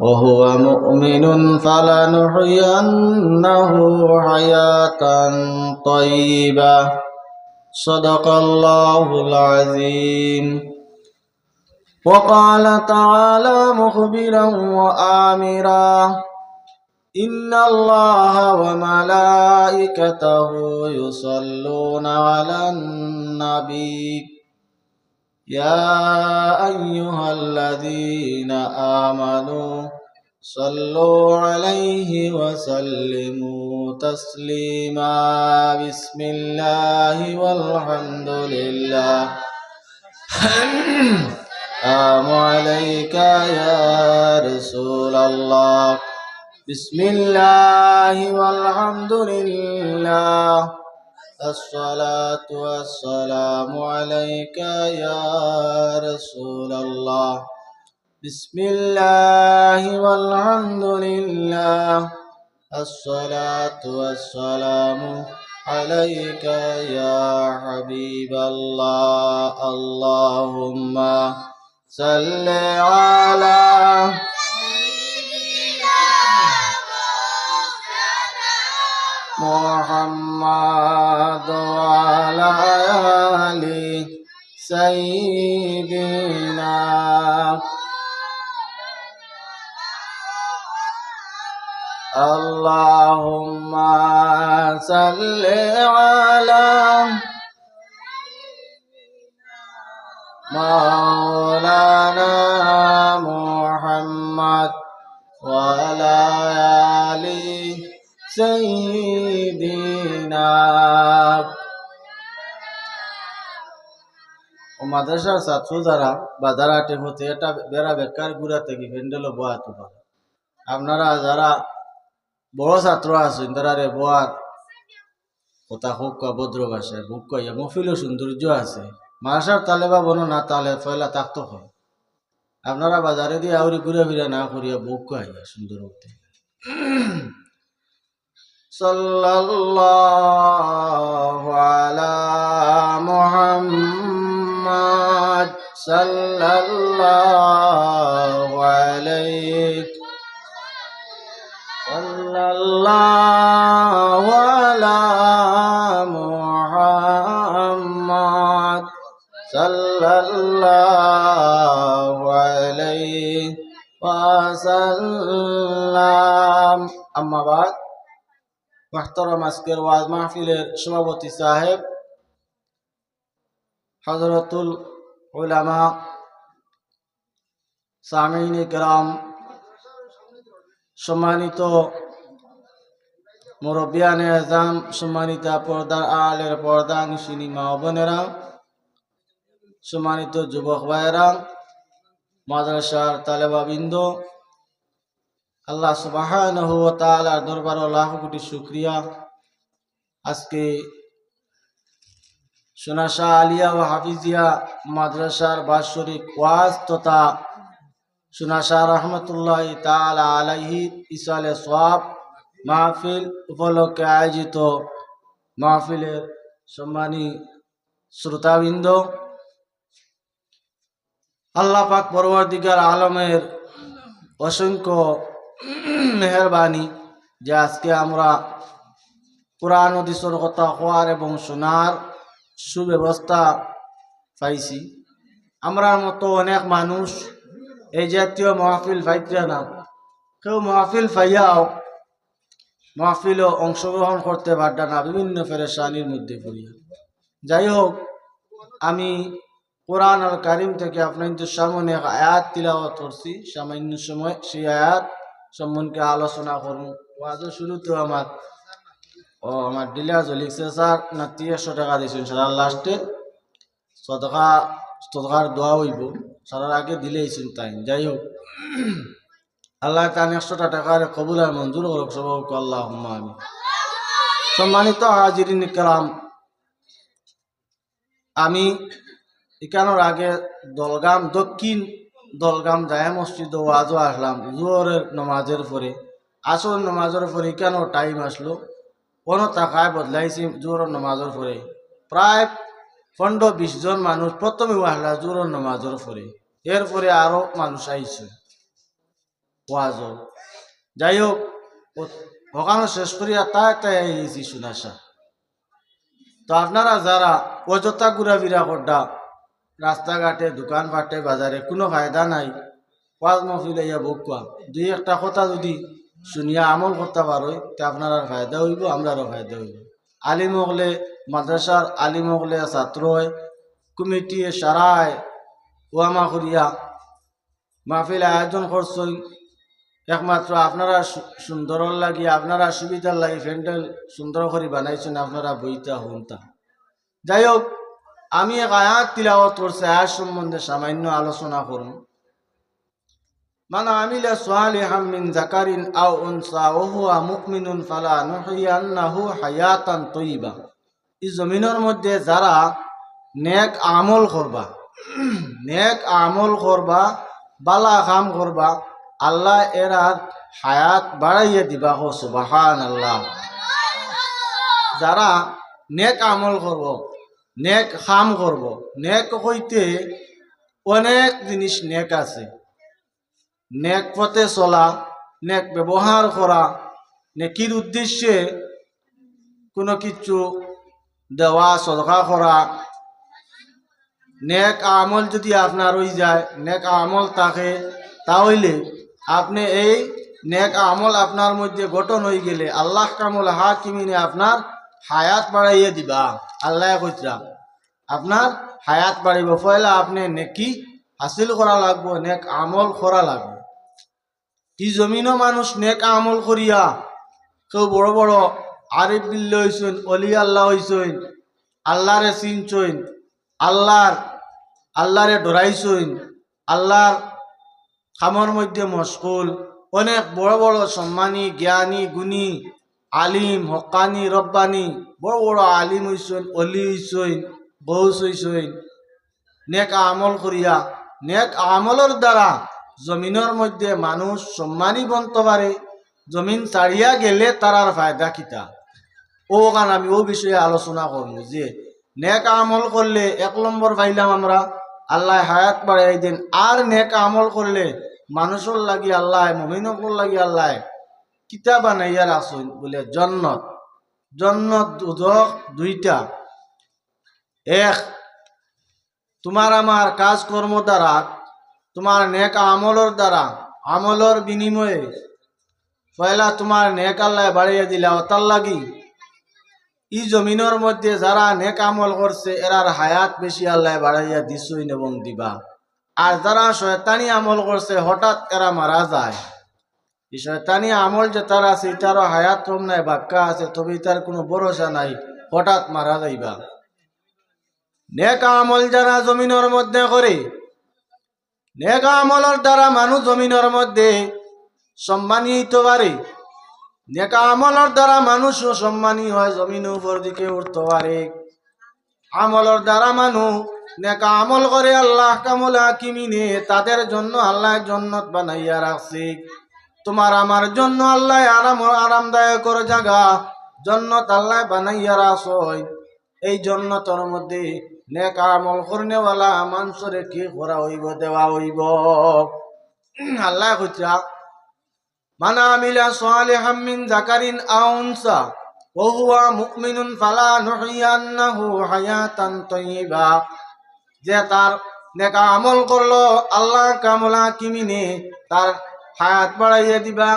وهو مؤمن فلنحيينه حياة طيبة صدق الله العظيم وقال تعالى مخبرا وآمرا إن الله وملائكته يصلون على النبي يا أيها الذين آمنوا صلوا عليه وسلموا تسليما بسم الله والحمد لله السلام عليك يا رسول الله بسم الله والحمد لله الصلاة والسلام عليك يا رسول الله. بسم الله والحمد لله. الصلاة والسلام عليك يا حبيب الله. اللهم صل على محمد سيدنا. اللهم صل على مولانا محمد وعلى آل سيدنا. মাদ্রাসার ছাত্র যারা বা যারা টেপতে এটা বেড়া বেকার গুড়া থেকে ভেন্ডেলও বোয়াতে পারে। আপনারা যারা বড় ছাত্র আছেন, তারা রে বোয়ার কথা হোক ভদ্র ভাষায়, বুক কইয়া মফিলও সৌন্দর্য আছে। মাসার তালে বা বনো না তালে ফয়লা তাকতো হয়। আপনারা বাজারে দিয়ে আউরি ঘুরে ফিরে না করিয়া বুক কইয়া সুন্দর উঠতে সাল্লাল্লাহু আলা মুহাম্মদ সাল্লাল্লাহু আলাইহি সাল্লাল্লাহু আলা মুহাম্মদ সাল্লাল্লাহু আলাইহি ওয়াসাল্লাম আম্মা বাদ মাহতারাম আজকের ওয়াজ মাহফিলের সভাপতি সাহেব হজরতুল ওলামা সামিন ইকরাম সম্মানিত মুরব্বিয়ান এজাম সম্মানিতা পর্দার আলের পর্দা, নিশিনী মা বোনেরা, সম্মানিত যুবক ভাইয়েরা, মাদ্রাসার তালেবাবৃন্দ, আল্লাহ সুবাহ দরবার লাখ কোটি শুক্রিয়া। আজকে সোনাশা আলিয়া ও হাফিজিয়া মাদ্রাসার বাৎসরিক ওয়াজ তথা সোনাশা রহমতুল্লাহ তাআলা আলাইহি ইসালে সোয়াব মাহফিল উপলক্ষে আয়োজিত মাহফিলের সম্মানী শ্রোতাবৃন্দ, আল্লাহ পাক পরবর্তীকার আলমের অসংখ্য মেহরবানি যে আজকে আমরা কোরআন হাদিসের কথা হওয়ার এবং শোনার সুব্যবস্থা পাইছি। আমরা মতো অনেক মানুষ এই জাতীয় মাহফিল পাইতে না। কেউ মাহফিল পাইয়াও মাহফিলও অংশগ্রহণ করতে পারটা না, বিভিন্ন ফেরেশানির মধ্যে পড়িয়া। যাই হোক, আমি কোরআন আর কারিম থেকে আপনাদের সামনে এক আয়াত তিলাওয়াত করছি। সামান্য সময় সেই আয়াত সম্বন্ধে আলোচনা করুন ওয়াজও শুরুতে আমার ও আমার ডিলার লিখছে, স্যার, না তিনশো টাকা দিয়েছেন, স্যার লাস্টে সদকা, সদকার দোয়া হইব। সারার আগে দিলেইছেন তাই। যাই হোক, আল্লাহ তান একশোটা টাকার কবুল আর মঞ্জুর করুক সবাইকে আল্লাহ আমি সম্মানিত হাজিরিন কালাম আমি এখানোর আগে দলগাম, দক্ষিণ দলগাম জায়া মসজিদ ওয়াজও আসলাম, জোহরের নমাজের পরে। আসর নমাজের পরে এখানেও টাইম আসলো। কোনো টাকায় বদলাইছি জোহরের নমাজের পরে প্রায় পনেরো বিশ জন মানুষ প্রথমে আসলা জোহরের নমাজের পরে এরপরে আরও মানুষ আইছে ওয়াজ যাই হোক ওখানে শেষ করিয়া তাই তাই আইছি শুনাশা তো আপনারা যারা অযথা ঘুরাফিরা করডা রাস্তাঘাটে দোকানপাটে বাজারে কোনো ফায়দা নাই, ওয়াজ মহফিল ইয়া বকুয়া দুই একটা কথা যদি শুনিয়া আমল করতে পারো তে আপনার ফায়দা হইব, আমরারও ফায়দা হইব। আলিম হলে মাদ্রাসার আলিম হলে ছাত্র হয়, কমিটি সারায়, ওয়ামা করিয়া মাহফিল আয়োজন করছেন একমাত্র আপনারা সুন্দর লাগি, আপনারা সুবিধার লাগি প্যান্ডেল সুন্দর করে বানাইছেন, আপনারা বইতা হুনতা। যাই হোক, আমি এক আয়াত তিলাওয়াত করছি, আয়াত সম্বন্ধে সামান্য আলোচনা করুন। মান আমিলে সালিহাম হামিন জাকারিন আও উনসা ওহুয়া মুকমিনুন ফালা নহু হায়াতান তৈবা এই জমিনের মধ্যে যারা নেক আমল করবা, নেক আমল করবা বালা কাম করবা, আল্লাহ এরার হায়াত বাড়াইয়া দিবা হো সুবাহান আল্লাহ যারা নেক আমল করব, নেক খাম করব, নেক হইতে অনেক জিনিস নেক আছে। নেক পথে চলা, নেক ব্যবহার করা নেকির উদ্দেশ্যে কোনো কিছু দেওয়া সদকা করা নেক আমল যদি আপনার হয়ে যায়, নেক আমল থাকে, তাহলে আপনি এই নেক আমল আপনার মধ্যে গঠন হয়ে গেলে আল্লাহ কামল হাকিমিনে আপনার হায়াত বাড়াইয়ে দিবা। আল্লাহ কইতরা আপনার হায়াত বাড়িব পয়লা আপনি নেকি হাসিল করা লাগবো, নেক আমল করা লাগবে। এই জমিনও মানুষ নেক আমল করিয়া কেউ বড় বড় আরিফ বিল্ল হইছেন, অলি আল্লাহ হইছেন, আল্লাহরে চিনছইন আল্লাহর, আল্লাহরে ডরাইছইন আল্লাহর খামর মধ্যে মশগুল, অনেক বড় বড় সম্মানী, জ্ঞানী, গুণী, আলিম, হকানি, রব্বানি, বড় বড় আলিম হইছেন, অলি হইছেন গৌস হইছেন, নেক আমল করিয়া, নেক আমলের দ্বারা জমিনের মধ্যে মানুষ সম্মানী বনতে পারে জমিন ছাড়িয়া গেলে তারার ফায়দা কিতা? ও কারণ আমি ও বিষয়ে আলোচনা করব যে, নেক আমল করলে এক নম্বর পাইলাম আমরা। আল্লাহ হায়াত বাড়াই দেন। আর নেক আমল করলে মানুষের লাগি আল্লাহ মমিনকর লাগি আল্লাহ কিতা বানাইয়ার আসুন বলে জন্নত। জন্নত দুধক দুইটা। এক তোমার আমার কাজকর্ম দ্বারা তোমার নেক আমলের দ্বারা, আমলের বিনিময়ে। পয়লা তোমার নেক আল্লাহ বাড়িয়ে দিলা ওতার লাগি, ই জমিনের মধ্যে যারা নেক আমল করছে, এরার হায়াত বেশি আল্লাহ বাড়াইয়া দিছইন এবং দিবা। আর যারা শয়তানি আমল করছে, হঠাৎ এরা মারা যায়। এই শয়তানি আমল যে তার আছে, তারও হায়াত কম নাই, বাক্কা আছে তবে তার কোনো ভরসা নাই, হঠাৎ মারা যাইবা। নেক আমল যারা জমিনের মধ্যে করে নেক আমলের দ্বারা মানুষ জমিনের মধ্যে সম্মানী হইতে পারে। নেক আমলের দ্বারা মানুষও সম্মানী হয় জমিন উপর দিকে উঠতে পারে। আমলের দ্বারা মানুষ নেকা আমল করে আল্লাহ কামল হাকিমিনে তাদের জন্য আল্লাহ জন্নত বানাইয়া রাখছে। তোমার আমার জন্য আল্লাহ আরাম আরামদায়ক জায়গা, জন্নত আল্লাহ বানাইয়া রাখছই এই জন্নতর মধ্যে নেক আমল করনেওয়ালা মানুষরে কি করা হইব, দেওয়া হইব। আল্লাহ কইতা মান আমিলা সালিহাম মিন যাকারিন আউনসা ওয়া হুয়া মুমিনুন ফালা নুহিয়ান্নাহু হায়াতান তাইয়্যিবা যে তার নেক আমল করল, আল্লাহ কামলা কিমিনে তার হায়াত বাড়াইয়া দিবা।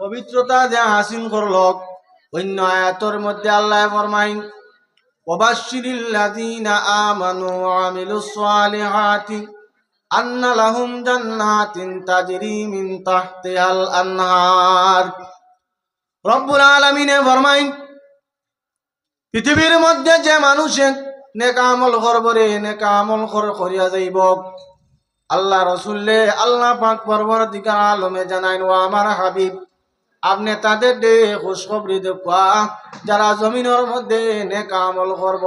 পবিত্রতা যা হাসিল করল, অন্য আয়াতর মধ্যে আল্লাহ ফরমাইন ওবাশিরিল্লাযীনা আমানু ওয়া আমিলুস সালিহাতি আন্না লাহুম জান্নাতিন তাজরি মিন তাহতিহাল আনহার রব্বুল আলামিনে ফরমাইন, পৃথিবীর মধ্যে যে মানুষে নেক আমল করবরে, নেক আমল কর করিয়া যাইব। আল্লাহ রসুল্লে আল্লাহ পাক পরবর দিকা আলমে জানাইন, ও আমার হাবিব আপনি তাদের দে খুশখবরি দেখুয়া, যারা জমিনের মধ্যে নেক আমল করব,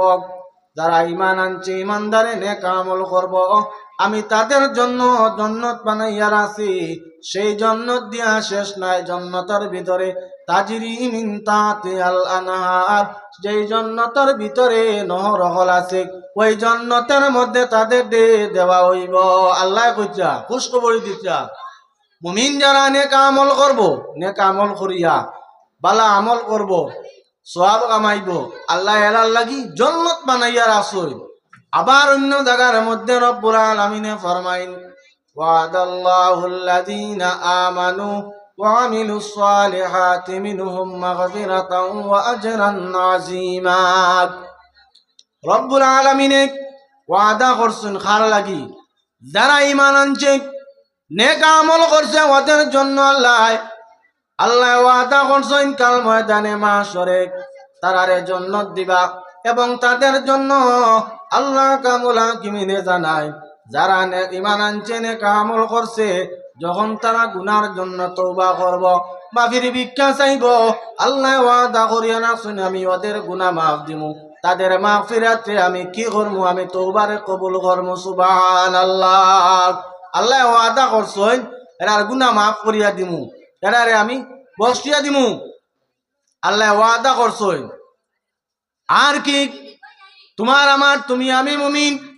যারা ইমান আনছে ইমানদারে নেক আমল করব, আমি তাদের জন্য জন্নত বানাইয়ার আছি সেই জন্নত দিয়া শেষ নাই, জন্নতের ভিতরে তাজিরি মিন তাতে আল আনহার যেই জন্নতের ভিতরে নহর হল আছে, ওই জন্নতের মধ্যে তাদের দে দেওয়া হইব। আল্লাহ কইছা খুশখবরি দিচ্ছা মুমিন যারা নেক আমল করব নেক আমল করিয়া বালা আমল করব সওয়াব কামাইব আল্লাহ এলার লাগি জন্নত বানাইয়া রাসুল আবার অন্য জায়গার মধ্যে রব্বুল আলামিনে ফরমাইন وعد الله الذين آمنوا وعملوا الصالحات منهم مغفرة وأجرا عظيما রব্বুল আলমিনে ওয়াদা করছেন খার লাগি যারা ইমান আনছে নেক আমল করছে ওদের জন্য আল্লাহ। আল্লাহ ওয়াদা করছেন কাল ময়দানে মাসরে তারারে জন্য দিবা এবং তাদের জন্য আল্লাহ কামুলা কিমিনে জানায়, যারা ইমান আনছে, নেক আমল করছে, যখন তারা গুনার জন্য তৌবা করব মাফির ভিক্ষা চাইব, আল্লাহ ওয়াদা করিয়া না, শুনে আমি ওদের গুনাহ মাফ দিমু। তাদের মাগফিরাতে আমি কি করমু? আমি তৌবারে কবুল করমু সুবহান আল্লাহ আল্লাহ ওয়াদা করছেন এরার গুনাহ মাফ করিয়া দিমু। এরারে আমি বসিয়া দিমু। আল্লাহ ওয়াদা করছেন। আর কি? তোমার আমার, তুমি আমি মুমিন।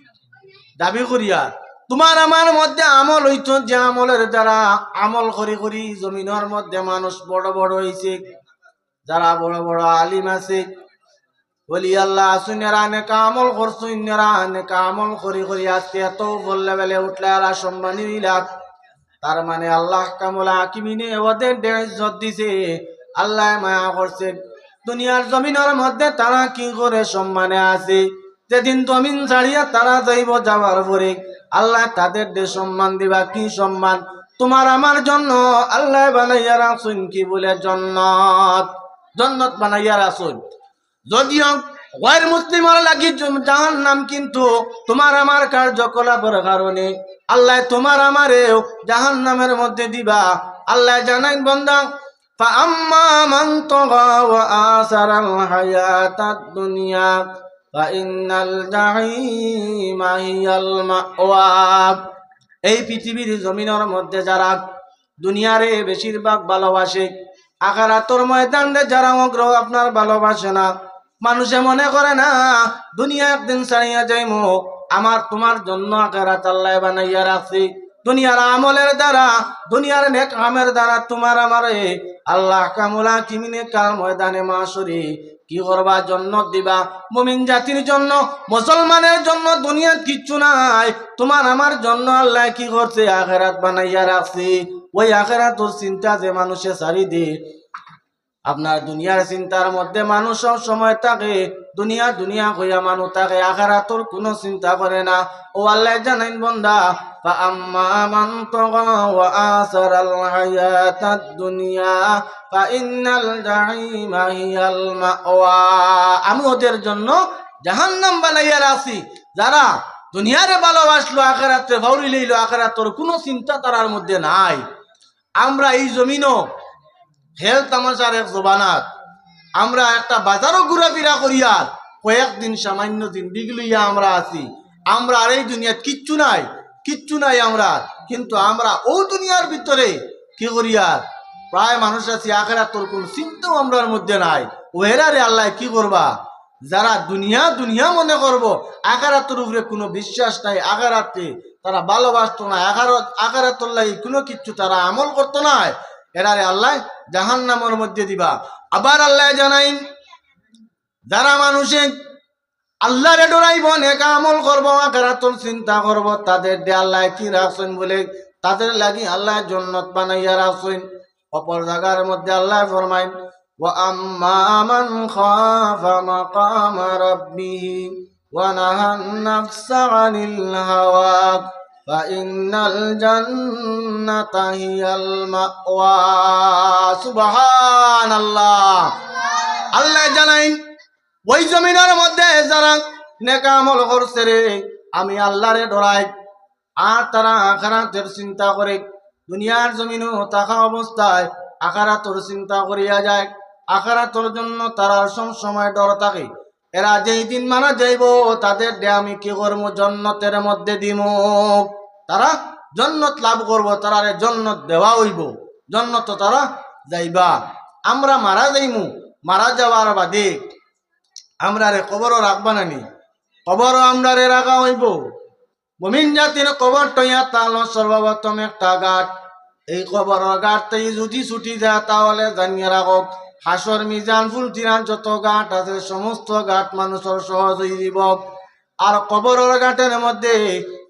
দাবি করিয়া। তোমার আমার মধ্যে আমল হইত যে আমলের দ্বারা আমল করি করি জমিনের মধ্যে মানুষ বড় বড় হয়েছে যারা বড় বড় আলিম আছে বলি, আল্লাহ আসুনেরা নেকা আমল করছ ইন্নেরা নেকা আমল করি করি। আজকে এত বললে বেলে উঠলে আর সম্মানী দিলাম তার মানে আল্লাহ কামলা আকিমিনে ওদের ইজ্জত দিছে। আল্লাহ মায়া করছে দুনিয়ার জমিনের মধ্যে তারা কি করে সম্মানে আছে? যেদিন জমিন ছাড়িয়া তারা যাইব যাওয়ার পরে, আল্লাহ তাদের দে সম্মান দিবা কি সম্মান? তোমার আমার জন্য আল্লাহ বানাইয়া রাখুন কি বলে? জন্নত। জন্নত বানাইয়া রাখুন যদিও ওয়ার মুসলিমের লাগি জাহান নাম কিন্তু তোমার আমার কার্যকলাপের কারণে আল্লাহ তোমার আমারেও জাহান নামের মধ্যে দিবা আল্লাহ জানাইন বন্দা فأما من طغى وآثر الحياة الدنيا فإن الجحيم هي المأوى এই পৃথিবীর জমিনের মধ্যে যারা দুনিয়ারে বেশিরভাগ ভালোবাসে আকারাতর ময়দানে যারা অগ্রহ আপনার ভালোবাসে না মানুষে মনে করে না, দুনিয়া একদিন ছাড়িয়া যাইমো, আমার তোমার জন্য আকারাত আল্লাহ বানাইয়া রাখছি। দুনিয়ার আমলের দ্বারা, দুনিয়ার নেক আমের দ্বারা তোমার আমারে আল্লাহ কামুলা কিমিনে কাল ময়দানে মাসুরি। কি করবা জন্য দিবা? মুমিন জাতির জন্য, মুসলমানের জন্য দুনিয়ার কিচ্ছু নাই। তোমার আমার জন্য আল্লাহ কি করছে? আখেরাত বানাইয়া রাখছি। ওই আখেরাত চিন্তা যে মানুষে সারি দিয়ে আপনার দুনিয়ার চিন্তার মধ্যে মানুষ সব সময় থাকে দুনিয়া দুনিয়া কইয়া মানুষ থাকে আখারাতর কোনো চিন্তা করে না ও আল্লাহ জানাইন বন্দা فأما من طغى وآثر الحياة الدنيا فإن الجحيم هي المأوى আমি ওদের জন্য জাহান্নাম বানাইয়া রাখছি যারা দুনিয়ারে ভালোবাসলো আখেরাতে ভাউরি লইলো আখেরাতর কোনো চিন্তা তারার মধ্যে নাই আমরা এই জমিনও খেল তামাশার এক জবানাত। আমরা একটা বাজারও ঘোরাফেরা করিয়া কয়েকদিন সামান্য দিন লইয়া আমরা আছি। আমরা আর এই দুনিয়াত কিচ্ছু নাই। কিচ্ছু নাই আমরা। কিন্তু আমরা ও দুনিয়ার ভিতরে কি করিয়া প্রায় মানুষ আছি আখেরা তোর কোন চিন্তাও আমরার মধ্যে নাই। ও এরারে আল্লাহ কি করবা? যারা দুনিয়া দুনিয়া মনে করব আকারাতের উপরে কোনো বিশ্বাস নাই আকারাতে তারা ভালোবাসতো না আকারত আকারাতর লাগি কোনো কিচ্ছু তারা আমল করতো না। এরারে আল্লাহ জাহান নামের মধ্যে দিবা। আবার আল্লাহ জানাই যারা মানুষে আল্লাহ রে ডরাইব, নেকা আমল করব আকার চিন্তা করব, তাদের দে আল্লাহ কি রাখছেন বলে, তাদের লাগি আল্লাহ জন্নত বানাইয়া রাখছেন। অপর জায়গার মধ্যে আল্লাহ ফরমাইন ও আম্মান খাফা মাকাম রাব্বিহি নাহান নাফসা আনিল হাওয়া। فإن الجنة هي المأوى سبحان الله আল্লাহ জানাইন ওই জমিনের মধ্যে যারা নেকা আমল করছে রে আমি আল্লাহরে ডরাই আর তারা আখারাতের চিন্তা করে দুনিয়ার জমিনও থাকা অবস্থায় আখারাতর চিন্তা করিয়া যায় আখারাতর জন্য তারা সব সময় ডর থাকে এরা যেই দিন মারা যাইব, তাদের দে আমি কি করব? জন্নতের মধ্যে দিম। তারা জন্নত লাভ করব তারারে জন্নত দেওয়া হইব। জন্নত তারা যাইবা। আমরা মারা যাইমু, মারা যাওয়ার বাদে আমরা রে কবরও রাখবা নানি কবরও আমরা রে রাখা হইব। মমিন জাতির কবর টইয়া তাল সর্বপ্রথম একটা গাছ এই কবরের গাঁটতে যদি ছুটি যায়, তাহলে জানিয়ে রাখক হাসর মিজান ফুল তিরান যত গাঁট আছে, সমস্ত গাঁট মানুষের সহজ দিব আর কবরের গাঁটের মধ্যে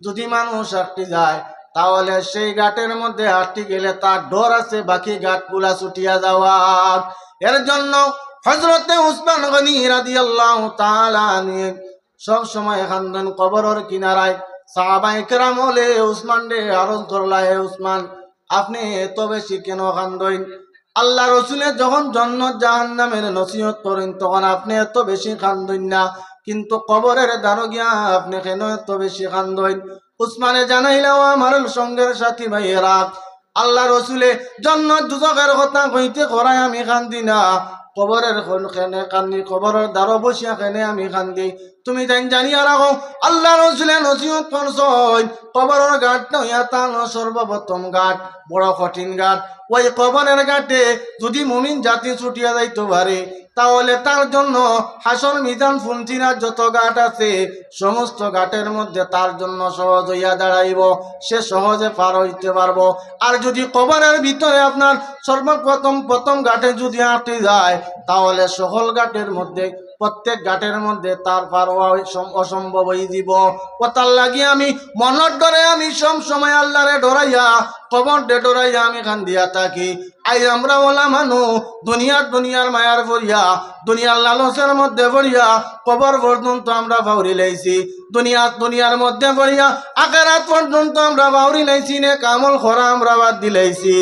যদি মানুষ আটটি যায়, তাহলে সেই গাঁটের মধ্যে আটটি গেলে তার ডর আছে, বাকি গাঁটগুলা ছুটিয়া যাওয়া এর জন্য হজরতে উসমান গনি তাআলা নিয়ে সব সময় খান্দন কবরের কিনারায় সাহাবাই কেরাম হলে উসমান রে, আরজ করলা হে উসমান, আপনি এত বেশি কেন কান্দইন আল্লাহ রসুলে যখন জন্ম জাহান নামের নসিহত করেন, তখন আপনি এত বেশি কান্দইন না। কিন্তু কবরের দ্বারো গিয়া আপনি কেন এত বেশি কান্দইন? উসমানে জানাইলাও আমার সঙ্গের সাথী ভাইয়েরা, আল্লাহ রসুলে জন্ম দুজকের কথা কইতে করাই আমি কান্দি না। কবরের কেনে কান্দি? কবরের দ্বারো বসিয়া কেনে আমি কান্দি? তুমি তাই জানিয়া রাখো, আল্লাহ রসুলে নসিহত করছই কবরের ঘাট নইয়া তান সর্বপ্রথম ঘাট, বড় কঠিন ঘাট। ওই কবরের ঘাটে যদি মুমিন জাতি ছুটিয়া যাইতে পারে, তাহলে তার জন্য হাসন মিজান ফুলচিরা যত ঘাট আছে, সমস্ত ঘাটের মধ্যে তার জন্য সহজ হইয়া দাঁড়াইব, সে সহজে পার হইতে পারব। আর যদি কবরের ভিতরে আপনার সর্বপ্রথম প্রথম ঘাটে যদি আটে যায়, তাহলে সকল ঘাটের মধ্যে প্রত্যেক ঘাটের মধ্যে তার পার অসম্ভব হয়ে দিব কথার লাগি আমি মনত ডরে আমি সব সময় আল্লাহরে ডরাইয়া কবর ডে ডরাইয়া আমি খান দিয়া থাকি। আই আমরা ওলা মানু, দুনিয়ার দুনিয়ার মায়ার ভরিয়া দুনিয়ার লালসের মধ্যে ভরিয়া কবর পর্যন্ত আমরা বাউরি লাইছি। দুনিয়া দুনিয়ার মধ্যে ভরিয়া আকারাত পর্যন্ত আমরা বাউরি লাইছি নে, কামল খরা আমরা বাদ দিলাইছি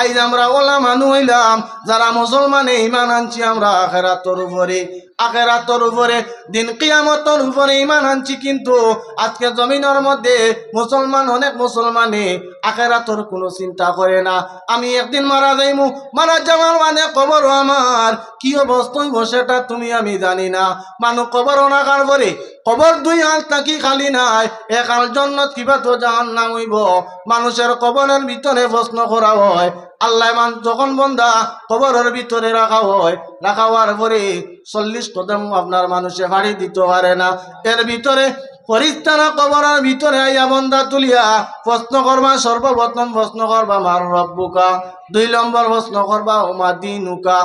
আইজ আমরা ওলা মানু হইলাম, যারা মুসলমানে ইমান আনছি আমরা আখেরাতর উপরে। আখেরাতর উপরে, দিন কিয়ামতর উপরে ইমান আনছি কিন্তু, আজকে জমিনের মধ্যে মুসলমান, অনেক মুসলমানে আখেরাতর কোনো চিন্তা করে না। আমি একদিন মারা যাইমু, মারা যাওয়ার মানে কবর আমার। কি অবস্থা হইব সেটা তুমি আমি জানি না। মানুষ কবর অনাকার পরে কবর দুই হাত থাকি খালি নাই, এক হাল জন্নত কিবা তো জাহান নাম হইব। মানুষের কবরের ভিতরে প্রশ্ন করা হয়, আল্লাহ মান যখন বন্ধা কবরের ভিতরে রাখা হয় রাখা হওয়ার পরে চল্লিশ কদম আপনার মানুষে ভাড়ি দিতে পারে না। এর ভিতরে পরিস্তানা কবরের ভিতরে আইয়া বন্ধা তুলিয়া প্রশ্ন করবা, সর্বপ্রথম প্রশ্ন করবা, মার রব্বুকা। দুই নম্বর প্রশ্ন করবা, ওমা দিনুকা।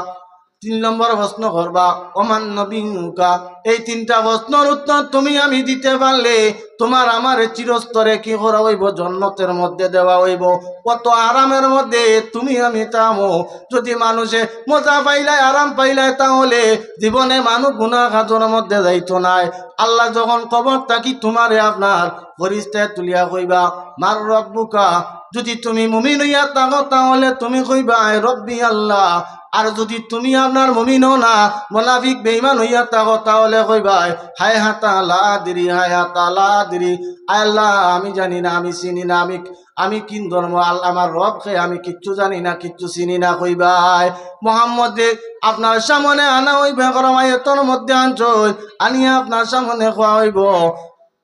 তিন নম্বর প্রশ্ন করবা, ওমান নবীনুকা? এই তিনটা প্রশ্নের উত্তর তুমি আমি দিতে পারলে তোমার আমার চিরস্তরে কি করা হইব? জন্নতের মধ্যে দেওয়া হইব। কত আরামের মধ্যে তুমি আমি তামো যদি মানুষে মজা পাইলায়, আরাম পাইলায়, তাহলে জীবনে মানুষ গুণা খাজনের মধ্যে যাইতো নাই। আল্লাহ যখন কবর থাকি তোমারে আপনার ফরিস্তায় তুলিয়া কইবা, মার রব্বুকা? যদি তুমি মুমিন হইয়া তাহলে তুমি কইবা "আয় রব্বি আল্লাহ আর যদি তুমি আপনার মুমিন না, মোনাফিক বেইমান হইয়া থাকো, তাহলে কইবা হায় হাতা লা দিরি, হায় হাতা লা দিরি। আয় আল্লাহ, আমি জানি না, আমি চিনি না, আমি আমি কিন ধর্ম? আল্লাহ আমার রব খে আমি কিচ্ছু জানি না, কিচ্ছু চিনি না কইবাই মোহাম্মদে, আপনার সামনে আনা হইবে করমায়তর মধ্যে আনছই আনিয়া আপনার সামনে খোয়া হইব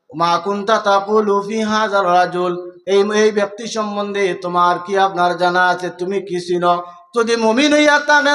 মা কুন্তা তাকুলু ফি হাজার রাজুল। এই এই ব্যক্তি সম্বন্ধে তোমার কি আপনার জানা আছে? তুমি কি চিনো? যদি মমিন হইয়া থাকে